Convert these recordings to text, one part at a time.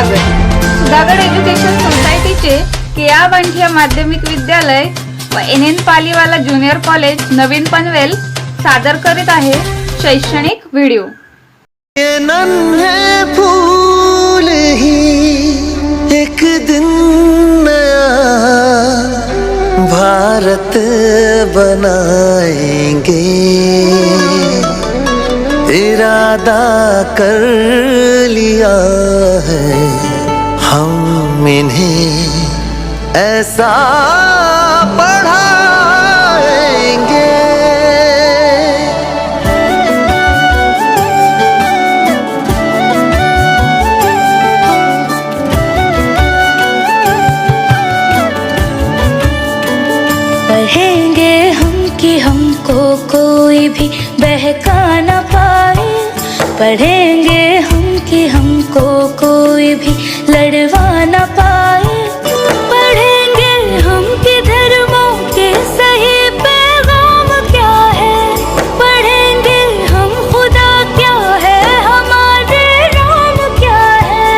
स्वागत. सुधागड एज्युकेशन सोसायटीचे केआ बांठिया माध्यमिक विद्यालय व N N Paliwala junior college Navin Panvel सादर करीत आहे शैक्षणिक व्हिडिओ. फूल ही एक दिन भारत बनाएंगे। इरादा कर लिया है हम इन्हें ऐसा पढ़ाएंगे। पढ़ेंगे हम कि हमको कोई भी बहका ना पाए। पढ़ेंगे हम कि हमको कोई भी लड़वा न पाए। पढ़ेंगे हम कि धर्मों के सही पैगाम क्या है? पढ़ेंगे हम खुदा क्या है हमारे राम क्या है?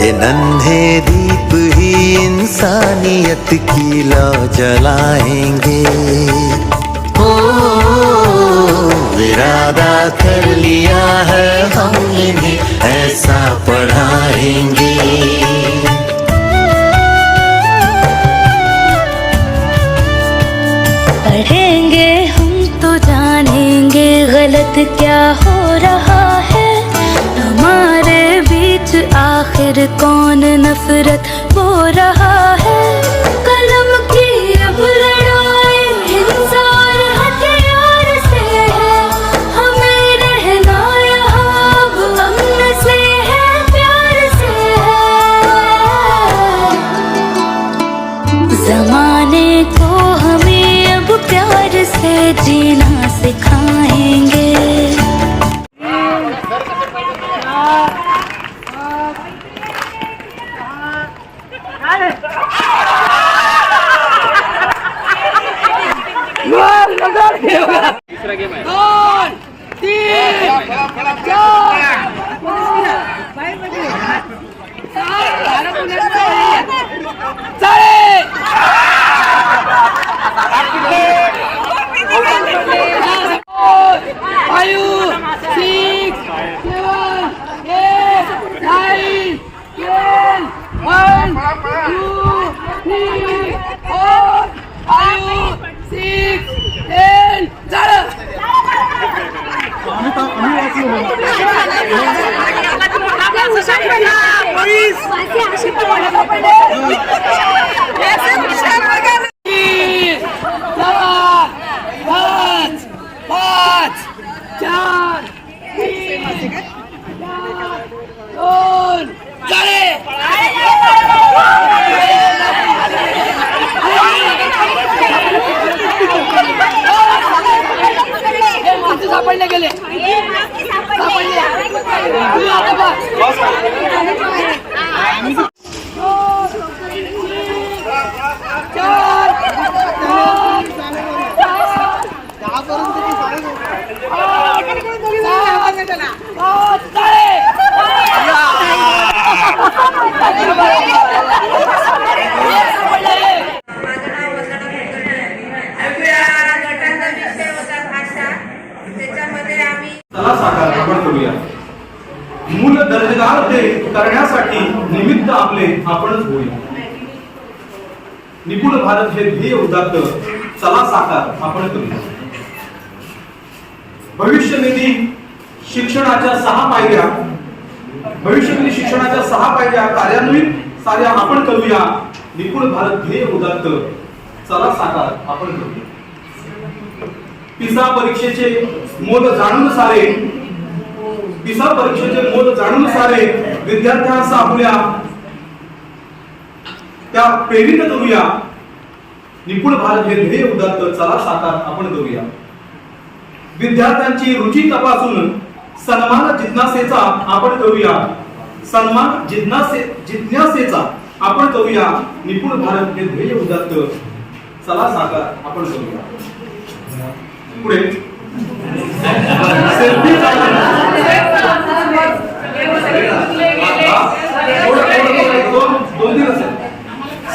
ये नन्हे दीप ही इंसानियत की लौ जलाएंगे। इरादा कर लिया है हम इन्हें, ऐसा पढ़ाएँगे। पढ़ेंगे हम तो जानेंगे गलत क्या हो रहा है। हमारे बीच आखिर कौन नफरत हो रहा है? कलम जमाने को हमें अब प्यार से जीना सिखाएंगे। five, सापडले गेले सापडले तू करूया. मूल दर्जेदार ते करण्यासाठी निमित्त आपले आपणच होऊया. निपुण भारत हे ध्येय उदात्त चला साकार आपण करूया. भविष्य निधी शिक्षणाच्या सहा पायऱ्या भविष्य निधी शिक्षणाच्या सहा पायऱ्या कार्यान्वित साऱ्या आपण करूया. निपुण भारत ध्येय उदात्त चला साकार आपण करूया. पिसा परीक्षेचे मोद जाणून सारे पिसा परीक्षेचे मोल जाणून सारे विद्यार्थ्यांस आपल्या. त्या प्रेरित करूया. निपुण भारत हे ध्येय उदात्त चला साकार आपण करूया. विद्यार्थ्यांची रुची तपासून सन्मान जिज्ञासेचा आपण करूया. सन्मान जिज्ञासे जिज्ञासेचा आपण करूया. निपुण भारत हे ध्येय उदात्त चला साकार आपण करूया. पुढे.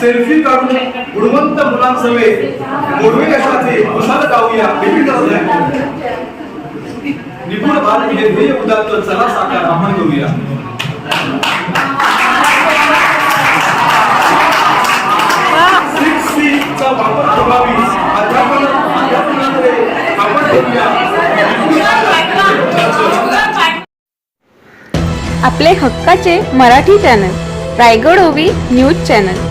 सेल्फी काढून गुणवंत मुलांसमवेत गोडवे कशाचे कुशाल गाऊया रिपीट करत निपुण भारत हे ध्येय उदात्त. चला साकार आपण करूया. चा वापर प्रभावी अध्यापन अध्यापनामध्ये आपण करूया. आपले हक्काचे मराठी चॅनल रायगड ओवी न्यूज चॅनल.